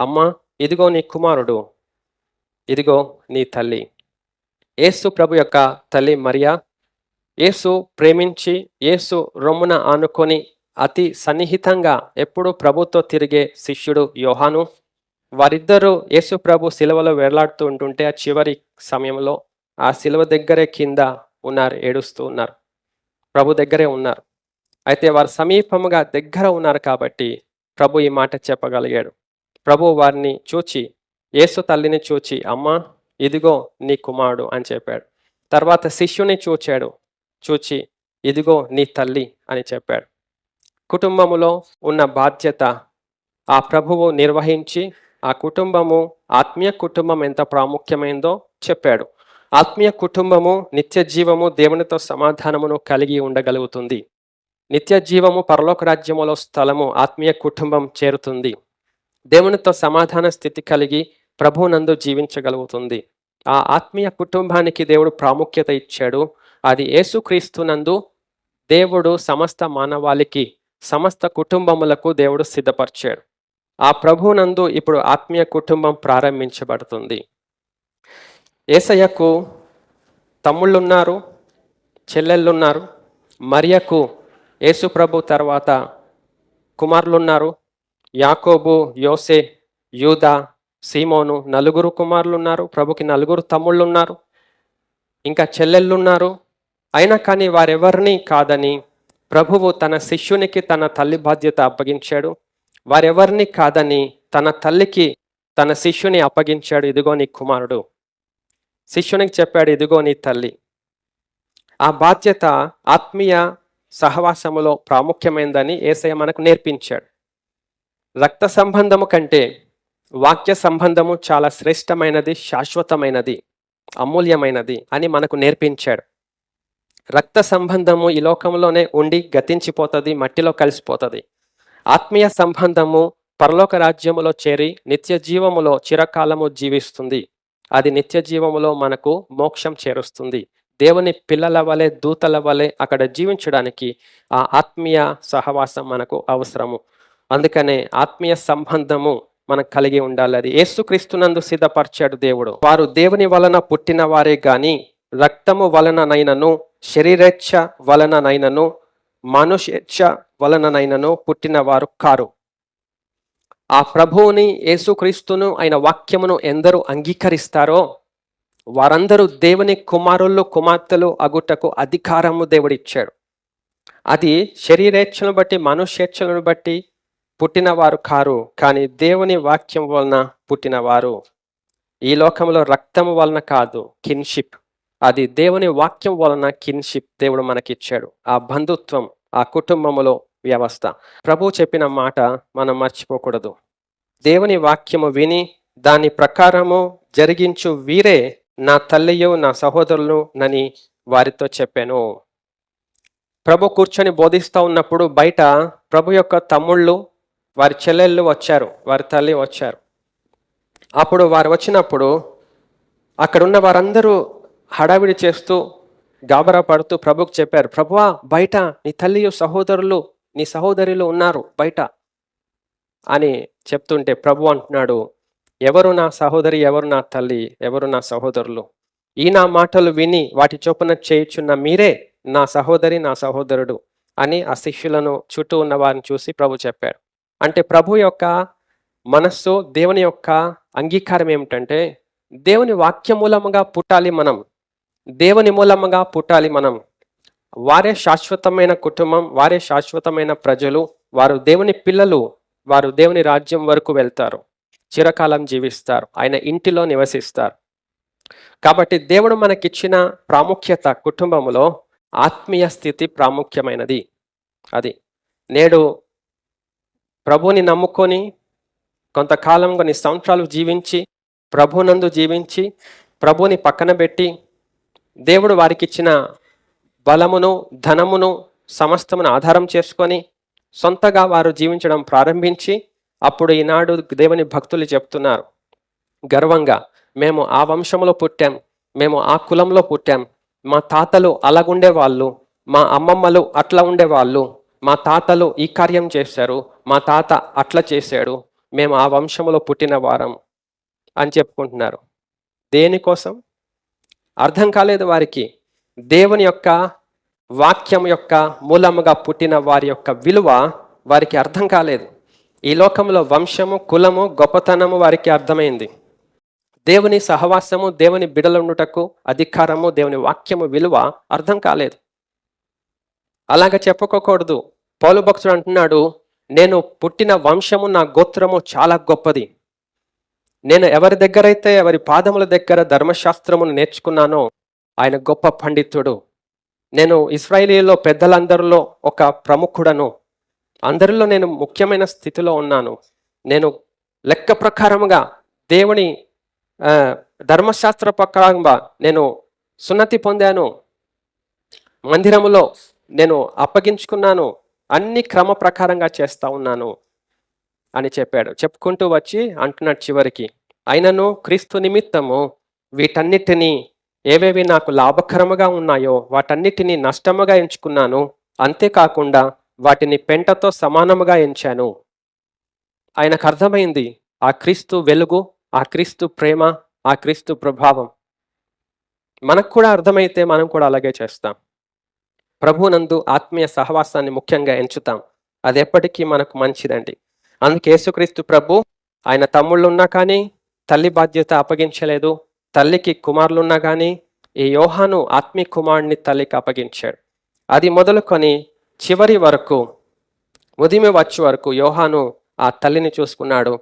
అమ్మా ఇదిగో నీ కుమారుడు ఇదిగో నీ తల్లి. యేసు ప్రభు యొక్క తల్లి మరియా యేసు ప్రేమించి యేసు రొమ్మున ఆనుకొని అతి సన్నిహితంగా ఎప్పుడు ప్రభుతో తిరిగే శిష్యుడు యోహాను. వారిద్దరూ యేసు ప్రభు సిలవలో వేలాడుతూ ఉంటుంటే ఆ చివరి సమయంలో ఆ శిలువ దగ్గరే కింద ఉన్నారు ఏడుస్తూ ఉన్నారు. ప్రభు దగ్గరే ఉన్నారు. అయితే వారు సమీపముగా దగ్గర ఉన్నారు కాబట్టి ప్రభు ఈ మాట చెప్పగలిగాడు. ప్రభు వారిని చూచి యేసు తల్లిని చూచి అమ్మా ఇదిగో నీ కుమారుడు అని చెప్పాడు. తర్వాత శిష్యుని చూచాడు. చూచి ఇదిగో నీ తల్లి అని చెప్పాడు. కుటుంబములో ఉన్న బాధ్యత ఆ ప్రభువు నిర్వహించి ఆ కుటుంబము ఆత్మీయ కుటుంబం ఎంత ప్రాముఖ్యమైందో చెప్పాడు. ఆత్మీయ కుటుంబము నిత్య జీవము దేవునితో సమాధానమును కలిగి ఉండగలుగుతుంది. నిత్య జీవము పరలోక రాజ్యములో స్థలము ఆత్మీయ కుటుంబం చేరుతుంది. దేవునితో సమాధాన స్థితి కలిగి ప్రభునందు జీవించగలుగుతుంది. ఆ ఆత్మీయ కుటుంబానికి దేవుడు ప్రాముఖ్యత ఇచ్చాడు. అది యేసుక్రీస్తునందు దేవుడు సమస్త మానవాళికి సమస్త కుటుంబములకు దేవుడు సిద్ధపరిచాడు. ఆ ప్రభువునందు ఇప్పుడు ఆత్మీయ కుటుంబం ప్రారంభించబడుతుంది. ఏసయ్యకు తమ్ముళ్ళున్నారు చెల్లెళ్ళున్నారు మరియకు యేసు ప్రభు తర్వాత కుమారులున్నారు యాకోబు యోసే యూదా సీమోను నలుగురు కుమారులు ఉన్నారు ప్రభుకి నలుగురు తమ్ముళ్ళు ఉన్నారు ఇంకా చెల్లెళ్ళున్నారు. అయినా కానీ వారెవరిని కాదని ప్రభువు తన శిష్యునికి తన తల్లి బాధ్యత అప్పగించాడు. వారెవరిని కాదని తన తల్లికి తన శిష్యుని అప్పగించాడు. ఇదిగో నీ కుమారుడు. శిష్యునికి చెప్పాడు ఇదిగో నీ తల్లి. ఆ బాధ్యత ఆత్మీయ సహవాసములో ప్రాముఖ్యమైందని ఏసయ్య మనకు నేర్పించాడు. రక్త సంబంధము కంటే వాక్య సంబంధము చాలా శ్రేష్టమైనది శాశ్వతమైనది అమూల్యమైనది అని మనకు నేర్పించాడు. రక్త సంబంధము ఈ లోకంలోనే ఉండి గతించిపోతుంది మట్టిలో కలిసిపోతుంది. ఆత్మీయ సంబంధము పరలోక రాజ్యములో చేరి నిత్య జీవములో చిరకాలము జీవిస్తుంది. అది నిత్య జీవములో మనకు మోక్షం చేరుస్తుంది. దేవుని పిల్లల వలె దూతల వలె అక్కడ జీవించడానికి ఆ ఆత్మీయ సహవాసం మనకు అవసరము. అందుకనే ఆత్మీయ సంబంధము మనకు కలిగి ఉండాలి. అది ఏసుక్రీస్తునందు సిద్ధపరిచాడు దేవుడు. వారు దేవుని వలన పుట్టిన వారే గాని రక్తము వలననైనను శరీరేచ్ఛ వలననైనను మనుషేచ్ఛ వలననైనను పుట్టిన వారు కారు. ఆ ప్రభువుని యేసుక్రీస్తును ఆయన వాక్యమును ఎందరూ అంగీకరిస్తారో వారందరూ దేవుని కుమారులు కుమార్తెలు అగుటకు అధికారము దేవుడిచ్చాడు. అది శరీరేచ్ఛను బట్టి మనుష్యేచ్ఛలను బట్టి పుట్టినవారు కారు కానీ దేవుని వాక్యం వలన పుట్టినవారు. ఈ లోకంలో రక్తము వలన కాదు కిన్షిప్. అది దేవుని వాక్యం వలన కిన్షిప్ దేవుడు మనకిచ్చాడు. ఆ బంధుత్వం ఆ కుటుంబములో వ్యవస్థ. ప్రభు చెప్పిన మాట మనం మర్చిపోకూడదు. దేవుని వాక్యము విని దాని ప్రకారము జరిగించు వీరే నా తల్లియు నా సహోదరులు నని వారితో చెప్పాను. ప్రభు కూర్చొని బోధిస్తూ ఉన్నప్పుడు బయట ప్రభు యొక్క తమ్ముళ్ళు వారి చెల్లెళ్ళు వచ్చారు వారి తల్లి వచ్చారు. అప్పుడు వారు వచ్చినప్పుడు అక్కడున్న వారందరూ హడావిడి చేస్తూ గాబరా పడుతూ ప్రభుకు చెప్పారు ప్రభువా బయట నీ తల్లియు సహోదరులు నీ సహోదరులు ఉన్నారు బయట అని చెప్తుంటే ప్రభు అంటున్నాడు ఎవరు నా సహోదరి ఎవరు నా తల్లి ఎవరు నా సహోదరులు? ఈ నా మాటలు విని వాటి చొప్పున చేయుచున్న మీరే నా సహోదరి నా సహోదరుడు అని ఆ శిష్యులను చుట్టూ ఉన్న వారిని చూసి ప్రభు చెప్పాడు. అంటే ప్రభు యొక్క మనస్సు దేవుని యొక్క అంగీకారం ఏమిటంటే దేవుని వాక్య మూలముగా పుట్టాలి మనం. దేవుని మూలముగా పుట్టాలి మనం. వారే శాశ్వతమైన కుటుంబం వారే శాశ్వతమైన ప్రజలు వారు దేవుని పిల్లలు వారు దేవుని రాజ్యం వరకు వెళ్తారు. చిరకాలం జీవిస్తారు. ఆయన ఇంటిలో నివసిస్తారు. కాబట్టి దేవుడు మనకిచ్చిన ప్రాముఖ్యత కుటుంబములో ఆత్మీయ స్థితి ప్రాముఖ్యమైనది. అది నేడు ప్రభుని నమ్ముకొని కొంతకాలం కొన్ని సంవత్సరాలు జీవించి ప్రభునందు జీవించి ప్రభుని పక్కన పెట్టి దేవుడు వారికి ఇచ్చిన బలమును ధనమును సమస్తమును ఆధారం చేసుకొని సొంతగా వారు జీవించడం ప్రారంభించి అప్పుడు ఈనాడు దేవుని భక్తులు చెప్తున్నారు. గర్వంగా మేము ఆ వంశంలో పుట్టాం మేము ఆ కులంలో పుట్టాం మా తాతలు అలాగుండే వాళ్ళు మా అమ్మమ్మలు అట్లా ఉండేవాళ్ళు మా తాతలు ఈ కార్యం చేశారు మా తాత అట్లా చేశాడు మేము ఆ వంశములో పుట్టిన వారం అని చెప్పుకుంటున్నారు. దేనికోసం అర్థం కాలేదు వారికి. దేవుని యొక్క వాక్యం యొక్క మూలముగా పుట్టిన వారి యొక్క విలువ వారికి అర్థం కాలేదు. ఈ లోకంలో వంశము కులము గొప్పతనము వారికి అర్థమైంది. దేవుని సహవాసము దేవుని బిడలుండుటకు అధికారము దేవుని వాక్యము విలువ అర్థం కాలేదు. అలాగ చెప్పుకోకూడదు పౌలు భక్తుడు అంటున్నాడు నేను పుట్టిన వంశము నా గోత్రము చాలా గొప్పది. నేను ఎవరి దగ్గరైతే ఎవరి పాదముల దగ్గర ధర్మశాస్త్రమును నేర్చుకున్నానో ఆయన గొప్ప పండితుడు. నేను ఇస్రాయేలీలో పెద్దలందరిలో ఒక ప్రముఖుడను. అందరిలో నేను ముఖ్యమైన స్థితిలో ఉన్నాను. నేను లెక్క ప్రకారముగా దేవుని ధర్మశాస్త్ర ప్రకారంగా నేను సున్నతి పొందాను. మందిరములో నేను అప్పగించుకున్నాను అన్ని క్రమ ప్రకారంగా చేస్తా ఉన్నాను అని చెప్పాడు. చెప్పుకుంటూ వచ్చి అంటున్నాడు చివరికి అయినను క్రీస్తు నిమిత్తము వీటన్నిటినీ ఏవేవి నాకు లాభకరముగా ఉన్నాయో వాటన్నిటినీ నష్టముగా ఎంచుకున్నాను. అంతేకాకుండా వాటిని పెంటతో సమానముగా ఎంచాను. ఆయనకు అర్థమైంది ఆ క్రీస్తు వెలుగు ఆ క్రీస్తు ప్రేమ ఆ క్రీస్తు ప్రభావం. మనకు కూడా అర్థమైతే మనం కూడా అలాగే చేస్తాం. ప్రభునందు ఆత్మీయ సహవాసాన్ని ముఖ్యంగా ఎంచుతాం. అది ఎప్పటికీ మనకు మంచిదండి. అందుకే యేసుక్రీస్తు ప్రభు ఆయన తమ్ముళ్ళు ఉన్నా కానీ తల్లి బాధ్యత అప్పగించలేదు. తల్లికి కుమారులున్నా కానీ ఈ యోహాను ఆత్మీయ కుమారుడిని తల్లికి అప్పగించాడు. అది మొదలుకొని చివరి వరకు ఉదిమి వచ్చే వరకు యోహాను ఆ తల్లిని చూసుకున్నాడు.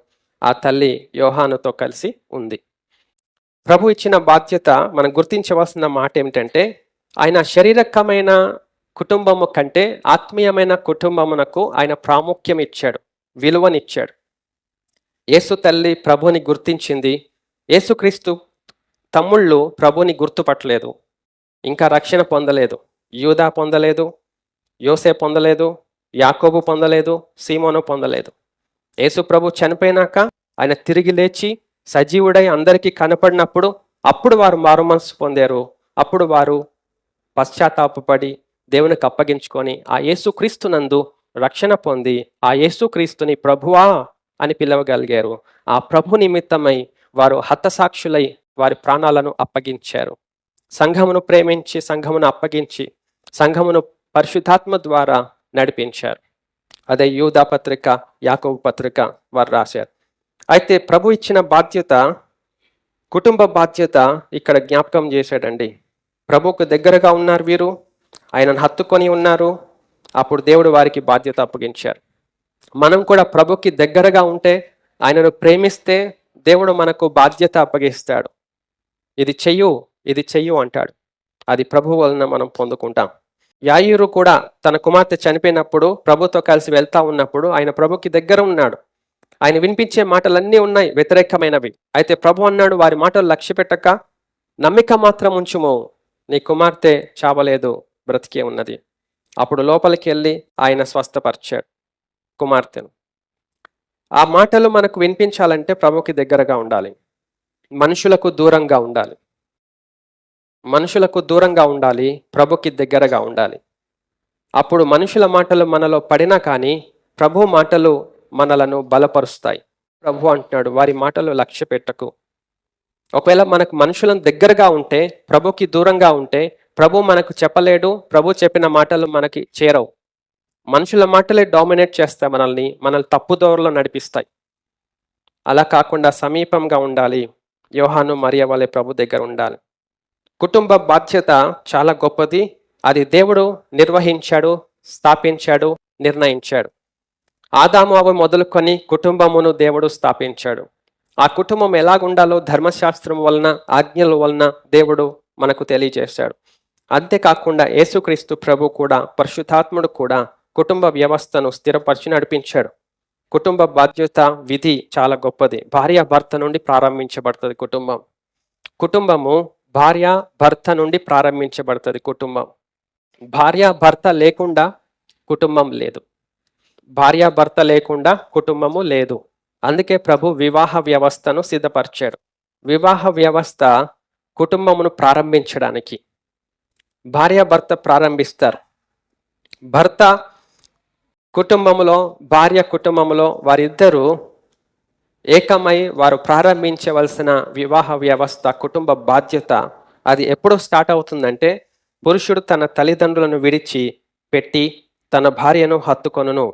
ఆ తల్లి యోహానుతో కలిసి ఉంది. ప్రభు ఇచ్చిన బాధ్యత మనం గుర్తించవలసిన మాట ఏమిటంటే ఆయన శారీరకమైన కుటుంబము కంటే ఆత్మీయమైన కుటుంబమునకు ఆయన ప్రాముఖ్యం ఇచ్చాడు విలువనిచ్చాడు. యేసు తల్లి ప్రభుని గుర్తించింది. యేసుక్రీస్తు తమ్ముళ్ళు ప్రభుని గుర్తుపట్టలేదు. ఇంకా రక్షణ పొందలేదు. యూదా పొందలేదు యోసే పొందలేదు యాకోబు పొందలేదు సీమోను పొందలేదు. యేసు ప్రభు చనిపోయినాక ఆయన తిరిగి లేచి సజీవుడై అందరికీ కనపడినప్పుడు అప్పుడు వారు మారు మనసు పొందారు. అప్పుడు వారు పశ్చాత్తాపడి దేవునికి అప్పగించుకొని ఆ యేసుక్రీస్తునందు రక్షణ పొంది ఆ యేసుక్రీస్తుని ప్రభువా అని పిలవగలిగారు. ఆ ప్రభు నిమిత్తమై వారు హతసాక్షులై వారి ప్రాణాలను అప్పగించారు. సంఘమును ప్రేమించి సంఘమును అప్పగించి సంఘమును పరిశుద్ధాత్మ ద్వారా నడిపించారు. అదే యూదా పత్రిక యాకోబు పత్రిక వారు రాశారు. అయితే ప్రభు ఇచ్చిన బాధ్యత కుటుంబ బాధ్యత ఇక్కడ జ్ఞాపకం చేశాడండి. ప్రభుకు దగ్గరగా ఉన్నారు వీరు. ఆయనను హత్తుకొని ఉన్నారు. అప్పుడు దేవుడు వారికి బాధ్యత అప్పగించారు. మనం కూడా ప్రభుకి దగ్గరగా ఉంటే ఆయనను ప్రేమిస్తే దేవుడు మనకు బాధ్యత అప్పగిస్తాడు. ఇది చెయ్యు ఇది చెయ్యు అంటాడు. అది ప్రభు వలన మనం పొందుకుంటాం. యాయూరు కూడా తన కుమార్తె చనిపోయినప్పుడు ప్రభుతో కలిసి వెళ్తా ఉన్నప్పుడు ఆయన ప్రభుకి దగ్గర ఉన్నాడు. ఆయన వినిపించే మాటలన్నీ ఉన్నాయి వ్యతిరేకమైనవి. అయితే ప్రభు అన్నాడు వారి మాటలు లక్ష్య పెట్టక నమ్మిక మాత్రం ఉంచుము. నీ కుమార్తె చావలేదు. బ్రతికే ఉన్నది. అప్పుడు లోపలికి వెళ్ళి ఆయన స్వస్థపరిచాడు కుమార్తెను. ఆ మాటలు మనకు వినిపించాలంటే ప్రభుకి దగ్గరగా ఉండాలి. మనుషులకు దూరంగా ఉండాలి. మనుషులకు దూరంగా ఉండాలి ప్రభుకి దగ్గరగా ఉండాలి. అప్పుడు మనుషుల మాటలు మనలో పడినా కానీ ప్రభు మాటలు మనలను బలపరుస్తాయి. ప్రభు అంటున్నాడు వారి మాటలు లక్ష్య పెట్టకు ఒకవేళ మనకు మనుషులను దగ్గరగా ఉంటే ప్రభుకి దూరంగా ఉంటే ప్రభు మనకు చెప్పలేడు ప్రభు చెప్పిన మాటలు మనకి చేరవు. మనుషుల మాటలే డామినేట్ చేస్తాయి మనల్ని మనల్ని తప్పుదోవలో నడిపిస్తాయి. అలా కాకుండా సమీపంగా ఉండాలి. యోహాను మరియ వలె ప్రభు దగ్గర ఉండాలి. కుటుంబ బాధ్యత చాలా గొప్పది. అది దేవుడు నిర్వహించాడు స్థాపించాడు నిర్ణయించాడు. ఆదాము అవి మొదలుకొని కుటుంబమును దేవుడు స్థాపించాడు. ఆ కుటుంబం ఎలాగుండాలో ధర్మశాస్త్రం వలన ఆజ్ఞల వలన దేవుడు మనకు తెలియజేశాడు. అంతేకాకుండా యేసుక్రీస్తు ప్రభు కూడా పరిశుద్ధాత్ముడు కూడా కుటుంబ వ్యవస్థను స్థిరపరిచి నడిపించాడు. కుటుంబ బాధ్యత విధి చాలా గొప్పది. భార్య భర్త నుండి ప్రారంభించబడుతుంది కుటుంబం. కుటుంబము భార్య భర్త నుండి ప్రారంభించబడుతుంది కుటుంబం. భార్య భర్త లేకుండా కుటుంబం లేదు. భార్య భర్త లేకుండా కుటుంబము లేదు. అందుకే ప్రభు వివాహ వ్యవస్థను సిద్ధపరిచాడు. వివాహ వ్యవస్థ కుటుంబమును ప్రారంభించడానికి భార్య భర్త ప్రారంభిస్తారు. భర్త కుటుంబములో భార్య కుటుంబములో వారిద్దరూ ఏకమై వారు ప్రారంభించవలసిన వివాహ వ్యవస్థ కుటుంబ బాధ్యత అది ఎప్పుడు స్టార్ట్ అవుతుందంటే పురుషుడు తన తల్లిదండ్రులను విడిచి పెట్టి తన భార్యను హత్తుకొనును.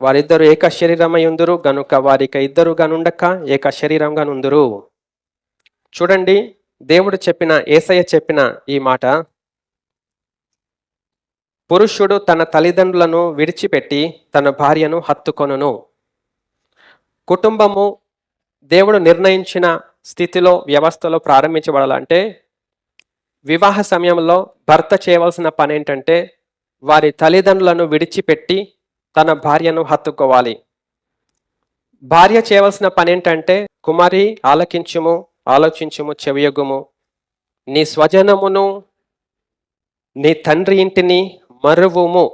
వారిద్దరు ఏక శరీరమయుందురు గనుక వారిక ఇద్దరు గనుండక ఏక శరీరంగానుందురు. చూడండి దేవుడు చెప్పిన ఏసయ్య చెప్పిన ఈ మాట పురుషుడు తన తల్లిదండ్రులను విడిచిపెట్టి తన భార్యను హత్తుకొనును. కుటుంబము దేవుడు నిర్ణయించిన స్థితిలో వ్యవస్థలో ప్రారంభించబడాలంటే వివాహ సమయంలో భర్త చేయవలసిన పని ఏంటంటే వారి తల్లిదండ్రులను విడిచిపెట్టి తన భార్యను హత్తుకోవాలి. భార్య చేయవలసిన పని ఏంటంటే కుమారి ఆలకించుము ఆలోచించుము చెవియగుము నీ స్వజనమును నీ తండ్రి ఇంటిని మరువుము.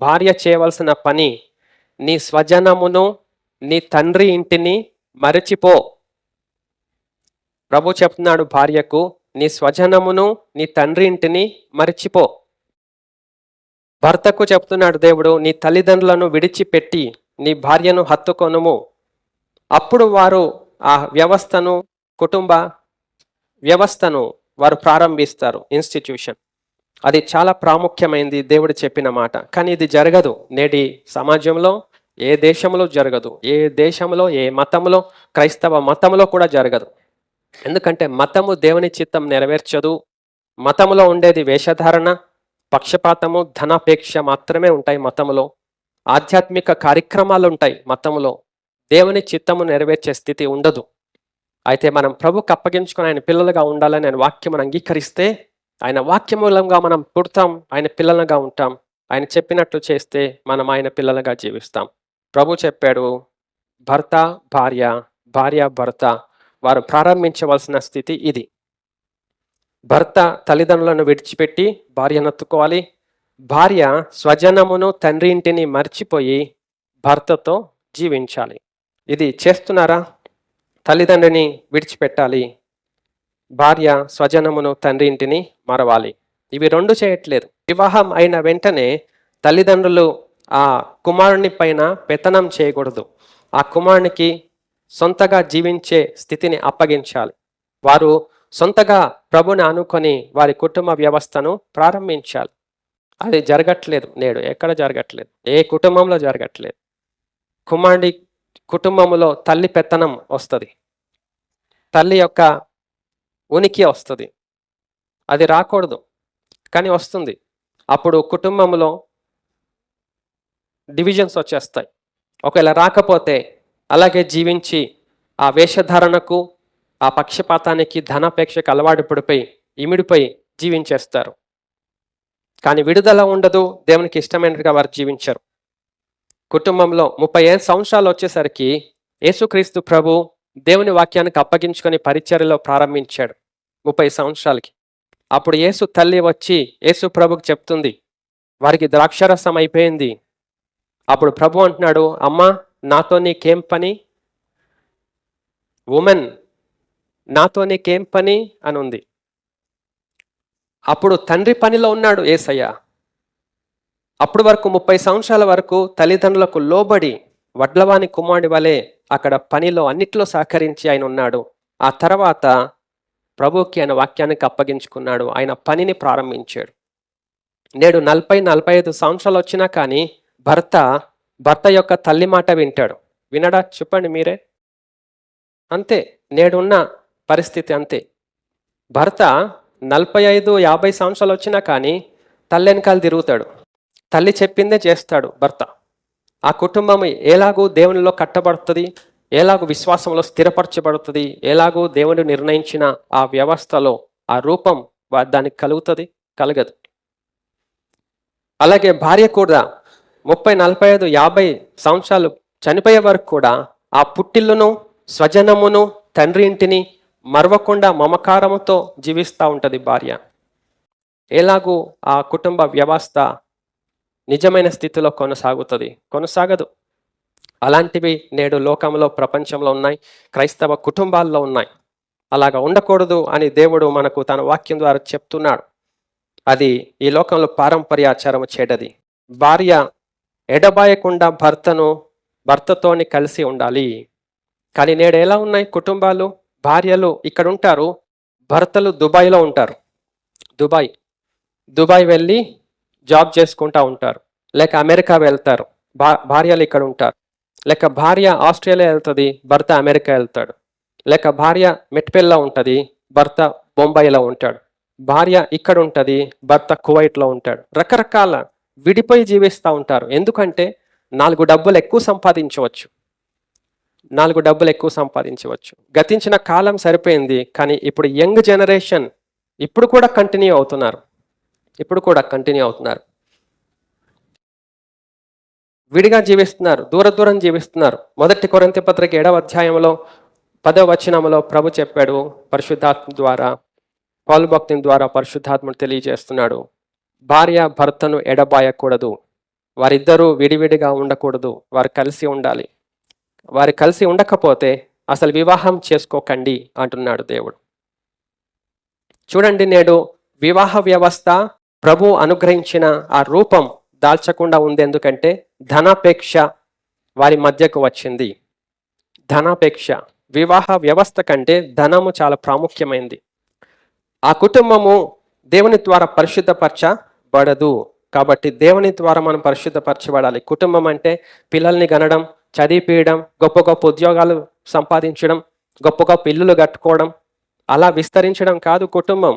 భార్య చేయవలసిన పని నీ స్వజనమును నీ తండ్రి ఇంటిని మరచిపో. ప్రభు చెప్తున్నాడు భార్యకు నీ స్వజనమును నీ తండ్రి ఇంటిని మరచిపో. భర్తకు చెప్తున్నాడు దేవుడు నీ తల్లిదండ్రులను విడిచిపెట్టి నీ భార్యను హత్తుకొనుము. అప్పుడు వారు ఆ వ్యవస్థను కుటుంబ వ్యవస్థను వారు ప్రారంభిస్తారు ఇన్స్టిట్యూషన్ అది చాలా ప్రాముఖ్యమైనది దేవుడు చెప్పిన మాట. కానీ ఇది జరగదు. నేటి సమాజంలో ఏ దేశంలో జరగదు. ఏ దేశంలో ఏ మతంలో క్రైస్తవ మతంలో కూడా జరగదు. ఎందుకంటే మతము దేవుని చిత్తం నెరవేర్చదు. మతములో ఉండేది వేషధారణ పక్షపాతము ధనాపేక్ష మాత్రమే ఉంటాయి మతములో. ఆధ్యాత్మిక కార్యక్రమాలు ఉంటాయి మతములో. దేవుని చిత్తము నెరవేర్చే స్థితి ఉండదు. అయితే మనం ప్రభుకు అప్పగించుకుని ఆయన పిల్లలుగా ఉండాలని ఆయన వాక్యం అంగీకరిస్తే ఆయన వాక్యమూలంగా మనం పుడతాం ఆయన పిల్లలుగా ఉంటాం. ఆయన చెప్పినట్లు చేస్తే మనం ఆయన పిల్లలుగా జీవిస్తాం. ప్రభు చెప్పాడు భర్త భార్య భార్య భర్త. వారు ప్రారంభించవలసిన స్థితి ఇది. భర్త తల్లిదండ్రులను విడిచిపెట్టి భార్యను ఎత్తుకోవాలి భార్య స్వజనమును తండ్రి ఇంటిని మర్చిపోయి భర్తతో జీవించాలి. ఇది చేస్తున్నారా? తల్లిదండ్రిని విడిచిపెట్టాలి. భార్య స్వజనమును తండ్రి ఇంటిని మరవాలి. ఇవి రెండు చేయట్లేదు. వివాహం అయిన వెంటనే తల్లిదండ్రులు ఆ కుమారుని పైన పెత్తనం చేయకూడదు. ఆ కుమారునికి సొంతగా జీవించే స్థితిని అప్పగించాలి. వారు సొంతగా ప్రభుని అనుకొని వారి కుటుంబ వ్యవస్థను ప్రారంభించాలి. అది జరగట్లేదు నేడు. ఎక్కడ జరగట్లేదు? ఏ కుటుంబంలో జరగట్లేదు? కుమారుడి కుటుంబంలో తల్లి పెత్తనం వస్తుంది. తల్లి యొక్క ఉనికి వస్తుంది. అది రాకూడదు. కానీ వస్తుంది. అప్పుడు కుటుంబంలో డివిజన్స్ వచ్చేస్తాయి. ఒకవేళ రాకపోతే అలాగే జీవించి ఆ వేషధారణకు ఆ పక్షపాతానికి ధనాపేక్షకు అలవాటు పడిపోయి ఇమిడిపోయి జీవించేస్తారు. కానీ విడుదల ఉండదు. దేవునికి ఇష్టమైనట్టుగా వారు జీవించరు. కుటుంబంలో ముప్పై ఐదు సంవత్సరాలు వచ్చేసరికి యేసుక్రీస్తు ప్రభు దేవుని వాక్యానికి అప్పగించుకొని పరిచర్యలో ప్రారంభించాడు. ముప్పై సంవత్సరాలకి. అప్పుడు యేసు తల్లి వచ్చి యేసు ప్రభుకి చెప్తుంది వారికి ద్రాక్షరసం అయిపోయింది. అప్పుడు ప్రభు అంటున్నాడు అమ్మా నాతో నీకేం పని? ఉమెన్ నాతో నీకేం పని? అని ఉంది. అప్పుడు తండ్రి పనిలో ఉన్నాడు ఏసయ్య. అప్పుడు వరకు ముప్పై సంవత్సరాల వరకు తల్లిదండ్రులకు లోబడి వడ్లవాని కుమారుడి వలె అక్కడ పనిలో అన్నిట్లో సహకరించి ఆయన ఉన్నాడు. ఆ తర్వాత ప్రభుకి ఆయన వాక్యానికి అప్పగించుకున్నాడు. ఆయన పనిని ప్రారంభించాడు. నేడు నలభై నలభై ఐదు సంవత్సరాలు వచ్చినా కానీ భర్త భర్త యొక్క తల్లి మాట వింటాడు. వినడా? చెప్పండి మీరే. అంతే. నేడున్న పరిస్థితి అంతే. భర్త నలభై ఐదు యాభై సంవత్సరాలు వచ్చినా కానీ తల్లి వెనకాల తిరుగుతాడు. తల్లి చెప్పిందే చేస్తాడు భర్త. ఆ కుటుంబం ఎలాగూ దేవునిలో కట్టబడుతుంది? ఎలాగో విశ్వాసంలో స్థిరపరచబడుతుంది ఎలాగో దేవుడు నిర్ణయించిన ఆ వ్యవస్థలో ఆ రూపం వా- దానికి కలుగుతుంది కలగదు. అలాగే భార్య కూడా ముప్పై నలభై ఐదు యాభై సంవత్సరాలు చనిపోయే వరకు కూడా ఆ పుట్టిల్లును స్వజనమును తండ్రి ఇంటిని మరవకుండా మమకారముతో జీవిస్తూ ఉంటుంది భార్య. ఎలాగూ ఆ కుటుంబ వ్యవస్థ నిజమైన స్థితిలో కొనసాగుతుంది కొనసాగదు. అలాంటివి నేడు లోకంలో ప్రపంచంలో ఉన్నాయి. క్రైస్తవ కుటుంబాల్లో ఉన్నాయి. అలాగా ఉండకూడదు అని దేవుడు మనకు తన వాక్యం ద్వారా చెప్తున్నాడు. అది ఈ లోకంలో పారంపర్యాచారము చెడ్డది. భార్య ఎడబాయకుండా భర్తను భర్తతోని కలిసి ఉండాలి. కానీ నేడు ఎలా ఉన్నాయి కుటుంబాలు? భార్యలు ఇక్కడ ఉంటారు భర్తలు దుబాయ్లో ఉంటారు. దుబాయ్. దుబాయ్ వెళ్ళి జాబ్ చేసుకుంటా ఉంటారు. లేక అమెరికా వెళ్తారు. భా భార్యలు ఇక్కడ ఉంటారు. లేక భార్య ఆస్ట్రేలియా వెళ్తుంది భర్త అమెరికా వెళ్తాడు. లేక భార్య మెట్పెల్లా ఉంటుంది భర్త బొంబాయిలో ఉంటాడు. భార్య ఇక్కడ ఉంటుంది భర్త కువైట్లో ఉంటాడు. రకరకాల విడిపోయి జీవిస్తూ ఉంటారు. ఎందుకంటే నాలుగు డబ్బులు ఎక్కువ సంపాదించవచ్చు. నాలుగు డబ్బులు ఎక్కువ సంపాదించవచ్చు. గతించిన కాలం సరిపోయింది కానీ ఇప్పుడు యంగ్ జనరేషన్ ఇప్పుడు కూడా కంటిన్యూ అవుతున్నారు. ఇప్పుడు కూడా కంటిన్యూ అవుతున్నారు. విడిగా జీవిస్తున్నారు దూర దూరం జీవిస్తున్నారు. మొదటి కొరంతి పత్రిక ఏడవ అధ్యాయంలో పదవ వచనంలో ప్రభు చెప్పాడు పరిశుద్ధాత్మ ద్వారా పౌలు భక్తిని ద్వారా పరిశుద్ధాత్మను తెలియజేస్తున్నాడు. భార్య భర్తను ఎడబాయకూడదు. వారిద్దరూ విడివిడిగా ఉండకూడదు. వారు కలిసి ఉండాలి. వారు కలిసి ఉండకపోతే అసలు వివాహం చేసుకోకండి అంటున్నాడు దేవుడు. చూడండి నేడు వివాహ వ్యవస్థ ప్రభు అనుగ్రహించిన ఆ రూపం దాల్చకుండా ఉంది ఎందుకంటే ధనాపేక్ష వారి మధ్యకు వచ్చింది. ధనాపేక్ష వివాహ వ్యవస్థ కంటే ధనము చాలా ప్రాముఖ్యమైంది. ఆ కుటుంబము దేవుని ద్వారా పరిశుద్ధపరచబడదు. కాబట్టి దేవుని ద్వారా మనం పరిశుద్ధపరచబడాలి. కుటుంబం అంటే పిల్లల్ని గనడం చదివిపీయడం గొప్ప గొప్ప ఉద్యోగాలు సంపాదించడం గొప్ప గొప్ప ఇల్లులు కట్టుకోవడం అలా విస్తరించడం కాదు కుటుంబం.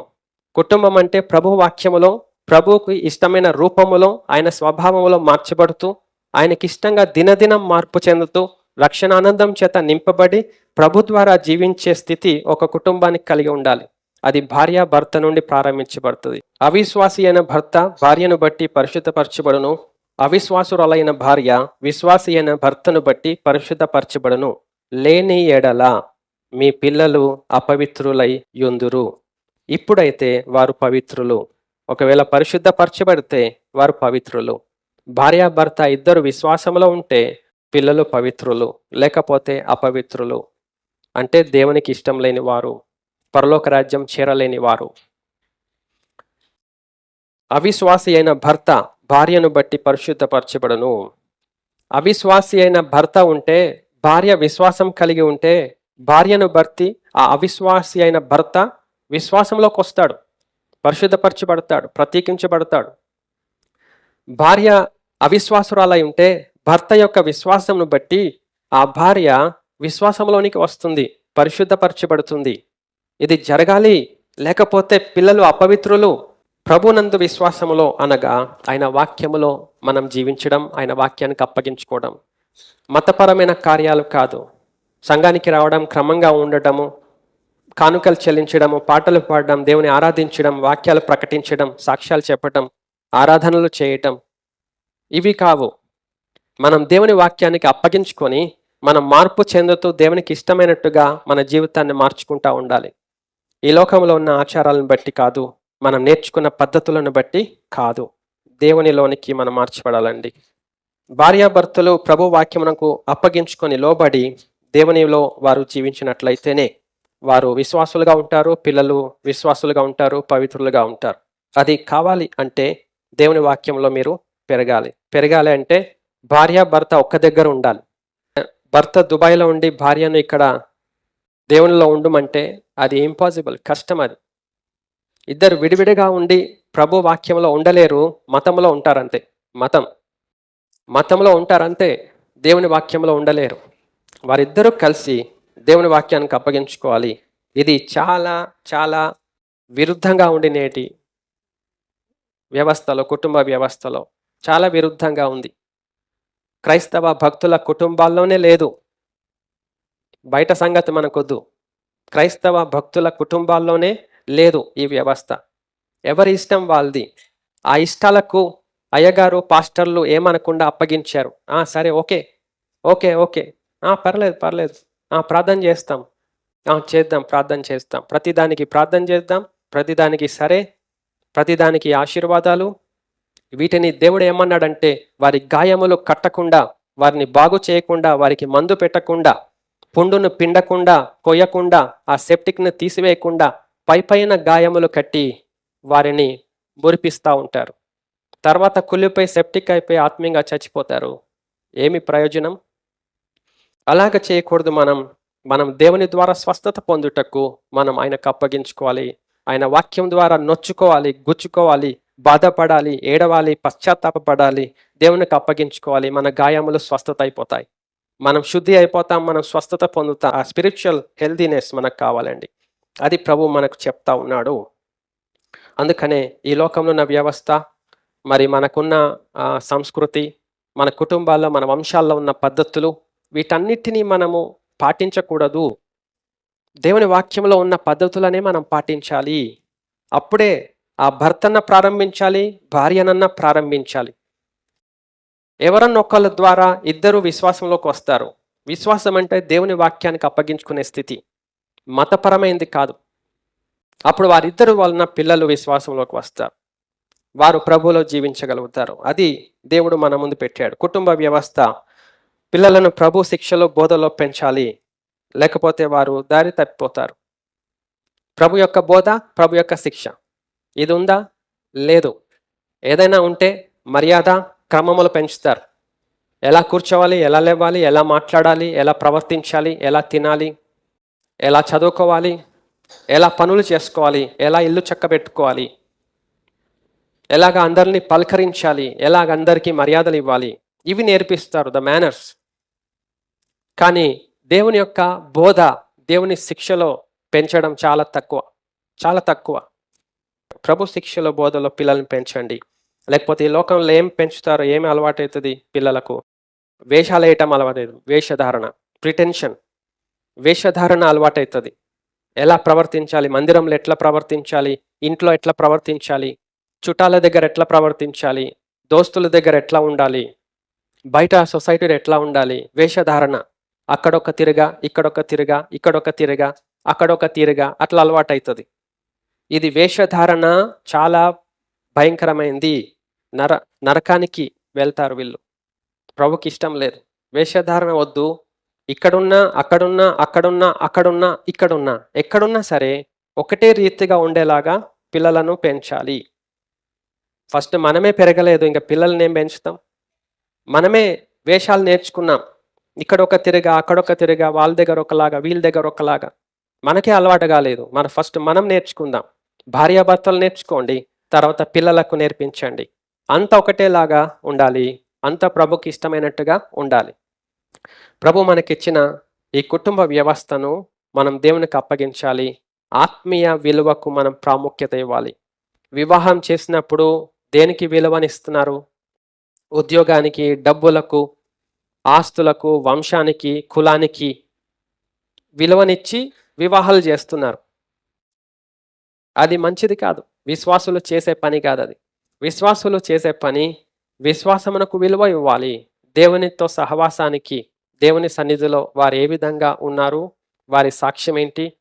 కుటుంబం అంటే ప్రభు వాక్యములో ప్రభువుకు ఇష్టమైన రూపములో ఆయన స్వభావములో మార్చబడుతూ ఆయనకి ఇష్టంగా దినదినం మార్పు చెందుతూ రక్షణ ఆనందం చేత నింపబడి ప్రభు ద్వారా జీవించే స్థితి ఒక కుటుంబానికి కలిగి ఉండాలి. అది భార్య భర్త నుండి ప్రారంభించబడుతుంది. అవిశ్వాసి అయిన భర్త భార్యను బట్టి పరిశుద్ధపరచబడును. అవిశ్వాసురాలైన భార్య విశ్వాసి అయిన భర్తను బట్టి పరిశుద్ధపరచబడును. లేని ఎడల మీ పిల్లలు అపవిత్రులై యుందురు. ఇప్పుడైతే వారు పవిత్రులు. ఒకవేళ పరిశుద్ధపరచబడితే వారు పవిత్రులు. భార్యాభర్త ఇద్దరు విశ్వాసంలో ఉంటే పిల్లలు పవిత్రులు లేకపోతే అపవిత్రులు. అంటే దేవునికి ఇష్టం లేని వారు పరలోక రాజ్యం చేరలేని వారు. అవిశ్వాసి అయిన భర్త భార్యను బట్టి పరిశుద్ధపరచబడను. అవిశ్వాసి అయిన భర్త ఉంటే భార్య విశ్వాసం కలిగి ఉంటే భార్యను బట్టి ఆ అవిశ్వాసి అయిన భర్త విశ్వాసంలోకి వస్తాడు. పరిశుద్ధపరచబడతాడు ప్రత్యేకించబడతాడు. భార్య అవిశ్వాసురాలై ఉంటే భర్త యొక్క విశ్వాసంను బట్టి ఆ భార్య విశ్వాసంలోనికి వస్తుంది పరిశుద్ధపరచబడుతుంది. ఇది జరగాలి లేకపోతే పిల్లలు అపవిత్రులు ప్రభునందు విశ్వాసములో అనగా ఆయన వాక్యములో మనం జీవించడం ఆయన వాక్యానికి అప్పగించుకోవడం మతపరమైన కార్యాలు కాదు. సంఘానికి రావడం క్రమంగా ఉండటము కానుకలు చెల్లించడము పాటలు పాడడం దేవుని ఆరాధించడం వాక్యాలు ప్రకటించడం సాక్ష్యాలు చెప్పటం ఆరాధనలు చేయటం ఇవి కావు. మనం దేవుని వాక్యానికి అప్పగించుకొని మనం మార్పు చెందుతూ దేవునికి ఇష్టమైనట్టుగా మన జీవితాన్ని మార్చుకుంటూ ఉండాలి. ఈ లోకంలో ఉన్న ఆచారాలను బట్టి కాదు మనం నేర్చుకున్న పద్ధతులను బట్టి కాదు. దేవునిలోనికి మనం మార్చబడాలండి. భార్యాభర్తలు ప్రభు వాక్యమునకు అప్పగించుకొని లోబడి దేవునిలో వారు జీవించినట్లయితేనే వారు విశ్వాసులుగా ఉంటారు పిల్లలు విశ్వాసులుగా ఉంటారు పవిత్రులుగా ఉంటారు. అది కావాలి అంటే దేవుని వాక్యంలో మీరు పెరగాలి. పెరగాలి అంటే భార్య భర్త ఒక్క దగ్గర ఉండాలి. భర్త దుబాయ్లో ఉండి భార్యను ఇక్కడ దేవునిలో ఉండమంటే అది ఇంపాసిబుల్ కష్టం అది. ఇద్దరు విడివిడిగా ఉండి ప్రభు వాక్యంలో ఉండలేరు మతంలో ఉంటారంతే. మతం. మతంలో ఉంటారంతే దేవుని వాక్యంలో ఉండలేరు. వారిద్దరూ కలిసి దేవుని వాక్యానికి అప్పగించుకోవాలి. ఇది చాలా చాలా విరుద్ధంగా ఉండి నేటి వ్యవస్థలో కుటుంబ వ్యవస్థలో చాలా విరుద్ధంగా ఉంది. క్రైస్తవ భక్తుల కుటుంబాల్లోనే లేదు. బయట సంగతి మనకొద్దు. క్రైస్తవ భక్తుల కుటుంబాల్లోనే లేదు ఈ వ్యవస్థ. ఎవరి ఇష్టం వాళ్ళది? ఆ ఇష్టాలకు అయ్యగారు పాస్టర్లు ఏమనకుండా అప్పగించారు. సరే ఓకే. Okay okay. పర్లేదు పర్లేదు. ప్రార్థన చేస్తాం. ఆ చేద్దాం ప్రార్థన చేస్తాం. ప్రతిదానికి ప్రార్థన చేద్దాం. ప్రతిదానికి సరే ప్రతిదానికి ఆశీర్వాదాలు. వీటిని దేవుడు ఏమన్నాడంటే వారి గాయములు కట్టకుండా వారిని బాగు చేయకుండా వారికి మందు పెట్టకుండా పుండును పిండకుండా కొయ్యకుండా ఆ సెప్టిక్ను తీసివేయకుండా పై పైన గాయములు కట్టి వారిని మురిపిస్తూ ఉంటారు. తర్వాత కుళ్ళిపోయి సెప్టిక్ అయిపోయి ఆత్మీయంగా చచ్చిపోతారు. ఏమి ప్రయోజనం? అలాగ చేయకూడదు మనం. మనం దేవుని ద్వారా స్వస్థత పొందుటకు మనం ఆయనకు అప్పగించుకోవాలి ఆయన వాక్యం ద్వారా నొచ్చుకోవాలి గుచ్చుకోవాలి బాధపడాలి ఏడవాలి పశ్చాత్తాపడాలి దేవునికి అప్పగించుకోవాలి మన గాయములు స్వస్థత అయిపోతాయి. మనం శుద్ధి అయిపోతాం మనం స్వస్థత పొందుతాం. ఆ స్పిరిచువల్ హెల్దీనెస్ మనకు కావాలండి. అది ప్రభు మనకు చెప్తా ఉన్నాడు. అందుకనే ఈ లోకంలో ఉన్న వ్యవస్థ మరి మనకున్న సంస్కృతి మన కుటుంబాల్లో మన వంశాల్లో ఉన్న పద్ధతులు వీటన్నిటినీ మనము పాటించకూడదు. దేవుని వాక్యంలో ఉన్న పద్ధతులనే మనం పాటించాలి. అప్పుడే ఆ భర్తన్న ప్రారంభించాలి భార్యనన్న ప్రారంభించాలి. ఎవరన్నా ఒకళ్ళ ద్వారా ఇద్దరు విశ్వాసంలోకి వస్తారు. విశ్వాసం అంటే దేవుని వాక్యానికి అప్పగించుకునే స్థితి. మతపరమైనది కాదు. అప్పుడు వారిద్దరు వలన పిల్లలు విశ్వాసంలోకి వస్తారు. వారు ప్రభువులో జీవించగలుగుతారు. అది దేవుడు మన ముందు పెట్టాడు. కుటుంబ వ్యవస్థ పిల్లలను ప్రభు శిక్షలో బోధలో పెంచాలి. లేకపోతే వారు దారి తప్పిపోతారు. ప్రభు యొక్క బోధ ప్రభు యొక్క శిక్ష. ఇది ఉందా? లేదు. ఏదైనా ఉంటే మర్యాద క్రమములు పెంచుతారు. ఎలా కూర్చోవాలి ఎలా లేవాలి ఎలా మాట్లాడాలి ఎలా ప్రవర్తించాలి ఎలా తినాలి ఎలా చదువుకోవాలి ఎలా పనులు చేసుకోవాలి ఎలా ఇల్లు చక్కబెట్టుకోవాలి ఎలాగ అందరినీ పలకరించాలి ఎలాగ అందరికీ మర్యాదలు ఇవ్వాలి ఇవి నేర్పిస్తారు ద మేనర్స్ కానీ దేవుని యొక్క బోధ దేవుని శిక్షలో పెంచడం చాలా తక్కువ చాలా తక్కువ. ప్రభు శిక్షలో బోధలో పిల్లల్ని పెంచండి. లేకపోతే ఈ లోకంలో ఏం పెంచుతారో ఏమి అలవాటు అవుతుంది పిల్లలకు? వేషాలు వేయటం అలవాటు వేషధారణ ప్రిటెన్షన్ వేషధారణ అలవాటు అవుతుంది ఎలా ప్రవర్తించాలి? మందిరంలో ఎట్లా ప్రవర్తించాలి? ఇంట్లో ఎట్లా ప్రవర్తించాలి? చుట్టాల దగ్గర ఎట్లా ప్రవర్తించాలి? దోస్తుల దగ్గర ఎట్లా ఉండాలి? బయట సొసైటీలో ఎట్లా ఉండాలి? వేషధారణ. అక్కడొక తిరగా ఇక్కడొక తిరగా ఇక్కడొక తిరగా అక్కడొక తిరగా అట్లా అలవాటు అవుతుంది ఇది వేషధారణ చాలా భయంకరమైంది. నర నరకానికి వెళ్తారు వీళ్ళు. ప్రభుకి ఇష్టం లేదు. వేషధారణ వద్దు. ఇక్కడున్నా అక్కడున్నా అక్కడున్నా అక్కడున్నా ఇక్కడున్నా ఎక్కడున్నా సరే ఒకటే రీతిగా ఉండేలాగా పిల్లలను పెంచాలి. ఫస్ట్ మనమే పెరగలేదు ఇంకా పిల్లల్ని ఏం పెంచుతాం? మనమే వేషాలు నేర్చుకున్నాం. ఇక్కడ ఒక తిరగా అక్కడొక తిరగా వాళ్ళ దగ్గర ఒకలాగా వీళ్ళ దగ్గర ఒకలాగా. మనకే అలవాటు కాలేదు. మన ఫస్ట్ మనం నేర్చుకుందాం. భార్యాభర్తలు నేర్చుకోండి. తర్వాత పిల్లలకు నేర్పించండి. అంత ఒకటేలాగా ఉండాలి. అంత ప్రభుకి ఇష్టమైనట్టుగా ఉండాలి. ప్రభు మనకిచ్చిన ఈ కుటుంబ వ్యవస్థను మనం దేవునికి అప్పగించాలి. ఆత్మీయ విలువకు మనం ప్రాముఖ్యత ఇవ్వాలి. వివాహం చేసినప్పుడు దేనికి విలువనిస్తున్నారు? ఉద్యోగానికి డబ్బులకు ఆస్తులకు వంశానికి కులానికి విలువనిచ్చి వివాహాలు చేస్తున్నారు. అది మంచిది కాదు. విశ్వాసులు చేసే పని కాదు అది. విశ్వాసులు చేసే పని విశ్వాసమునకు విలువ ఇవ్వాలి. దేవునితో సహవాసానికి దేవుని సన్నిధిలో వారు ఏ విధంగా ఉన్నారు? వారి సాక్ష్యం ఏంటి?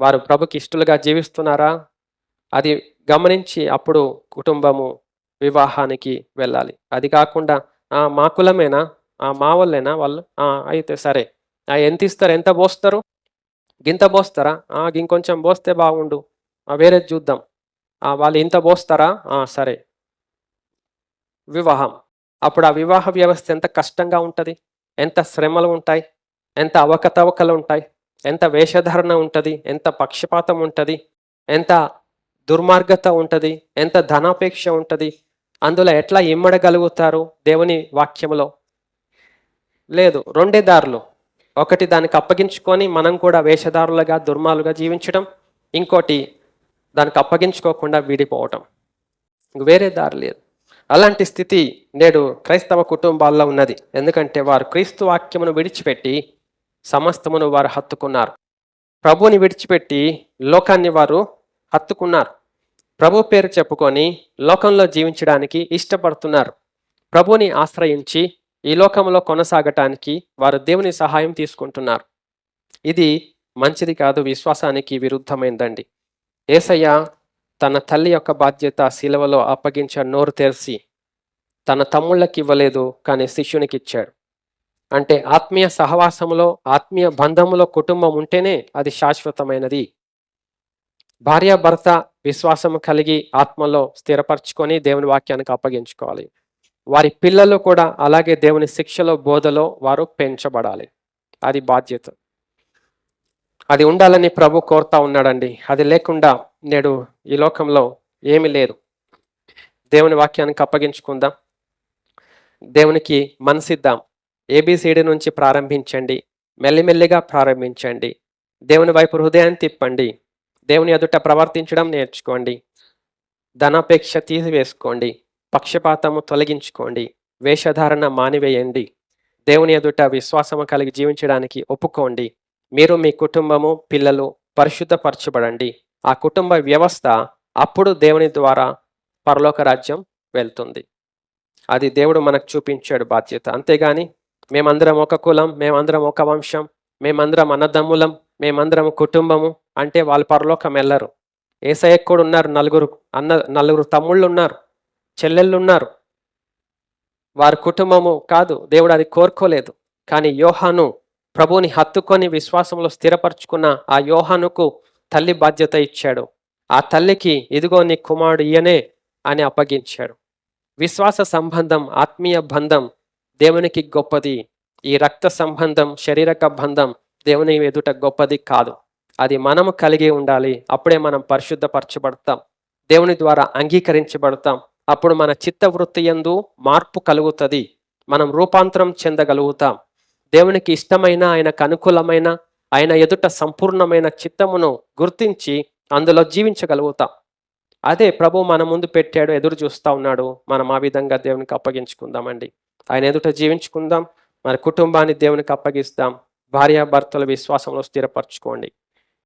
వారు ప్రభుకి ఇష్టలుగా జీవిస్తున్నారా? అది గమనించి అప్పుడు కుటుంబము వివాహానికి వెళ్ళాలి. అది కాకుండా "ఆ, మా కులమేనా? "ఆ, మా వాళ్ళేనా వాళ్ళు? అయితే సరే. "ఆ, ఎంత ఇస్తారు? ఎంత పోస్తారు? గింత పోస్తారా? ఇంకొంచెం పోస్తే బాగుండు. వేరేది చూద్దాం. వాళ్ళు ఇంత పోస్తారా? సరే. వివాహం. అప్పుడు ఆ వివాహ వ్యవస్థ ఎంత కష్టంగా ఉంటుంది? ఎంత శ్రమలు ఉంటాయి? ఎంత అవకతవకలు ఉంటాయి? ఎంత వేషధారణ ఉంటుంది? ఎంత పక్షపాతం ఉంటుంది? ఎంత దుర్మార్గత ఉంటుంది? ఎంత ధనాపేక్ష ఉంటుంది? అందులో ఎట్లా ఇమ్మడగలుగుతారు దేవుని వాక్యములో? లేదు రెండే దారులు. ఒకటి దానికి అప్పగించుకొని మనం కూడా వేషధారులుగా దుర్మాలుగా జీవించడం. ఇంకోటి దానికి అప్పగించుకోకుండా విడిపోవటం. ఇంక వేరే దారి లేదు. అలాంటి స్థితి నేడు క్రైస్తవ కుటుంబాల్లో ఉన్నది. ఎందుకంటే వారు క్రీస్తు వాక్యమును విడిచిపెట్టి సమస్తమును వారు హత్తుకున్నారు. ప్రభువుని విడిచిపెట్టి లోకాన్ని వారు హత్తుకున్నారు. ప్రభు పేరు చెప్పుకొని లోకంలో జీవించడానికి ఇష్టపడుతున్నారు. ప్రభుని ఆశ్రయించి ఈ లోకంలో కొనసాగటానికి వారు దేవుని సహాయం తీసుకుంటున్నారు. ఇది మంచిది కాదు విశ్వాసానికి విరుద్ధమైందండి. ఏసయ్య తన తల్లి యొక్క బాధ్యత శిలవలో అప్పగించ నోరు తెరిచి తన తమ్ముళ్ళకి ఇవ్వలేదు కానీ శిష్యునికి ఇచ్చాడు. అంటే ఆత్మీయ సహవాసములో ఆత్మీయ బంధములో కుటుంబం ఉంటేనే అది శాశ్వతమైనది. భార్యాభర్త విశ్వాసము కలిగి ఆత్మలో స్థిరపరచుకొని దేవుని వాక్యానికి అప్పగించుకోవాలి. వారి పిల్లలు కూడా అలాగే దేవుని శిక్షలో బోధలో వారు పెంచబడాలి. అది బాధ్యత. అది ఉండాలని ప్రభు కోరుతా ఉన్నాడండి. అది లేకుండా నేడు ఈ లోకంలో ఏమీ లేదు. దేవుని వాక్యానికి అప్పగించుకుందాం. దేవునికి మనసిద్దాం. ఏబిసిడి నుంచి ప్రారంభించండి. మెల్లిమెల్లిగా ప్రారంభించండి. దేవుని వైపు హృదయాన్ని తిప్పండి. దేవుని ఎదుట ప్రవర్తించడం నేర్చుకోండి. ధనాపేక్ష తీసివేసుకోండి. పక్షపాతము తొలగించుకోండి. వేషధారణ మానివేయండి. దేవుని ఎదుట విశ్వాసము కలిగి జీవించడానికి ఒప్పుకోండి. మీరు మీ కుటుంబము పిల్లలు పరిశుద్ధపరచబడండి. ఆ కుటుంబ వ్యవస్థ అప్పుడు దేవుని ద్వారా పరలోక రాజ్యం వెళ్తుంది. అది దేవుడు మనకు చూపించాడు బాధ్యత. అంతేగాని మేమందరం ఒక కులం మేమందరం ఒక వంశం మేమందరం అన్నదమ్ములం మేమందరం కుటుంబము అంటే వాళ్ళు పరలోకం వెళ్ళరు ఏసయ్య కూడా ఉన్నారు నలుగురు అన్న నలుగురు తమ్ముళ్ళు ఉన్నారు చెల్లెళ్ళు ఉన్నారు. వారి కుటుంబము కాదు దేవుడు అది కోరుకోలేదు. కానీ యోహాను ప్రభువుని హత్తుకొని విశ్వాసంలో స్థిరపరచుకున్న ఆ యోహానుకు తల్లి బాధ్యత ఇచ్చాడు. ఆ తల్లికి ఇదిగో నీ కుమారుడు ఈయనే అని అప్పగించాడు. విశ్వాస సంబంధం ఆత్మీయ బంధం దేవునికి గొప్పది. ఈ రక్త సంబంధం శరీరక బంధం దేవుని ఎదుట గొప్పది కాదు. అది మనము కలిగి ఉండాలి. అప్పుడే మనం పరిశుద్ధపరచబడతాం. దేవుని ద్వారా అంగీకరించబడతాం. అప్పుడు మన చిత్తవృత్తి ఎందు యందు మార్పు కలుగుతుంది. మనం రూపాంతరం చెందగలుగుతాం. దేవునికి ఇష్టమైన ఆయనకు అనుకూలమైన ఆయన ఎదుట సంపూర్ణమైన చిత్తమును గుర్తించి అందులో జీవించగలుగుతాం. అదే ప్రభు మన ముందు పెట్టాడు ఎదురు చూస్తూ ఉన్నాడు. మనం ఆ విధంగా దేవునికి అప్పగించుకుందామండి. ఆయన ఎదుట జీవించుకుందాం. మన కుటుంబాన్ని దేవునికి అప్పగిస్తాం. భార్యాభర్తల విశ్వాసంలో స్థిరపరచుకోండి.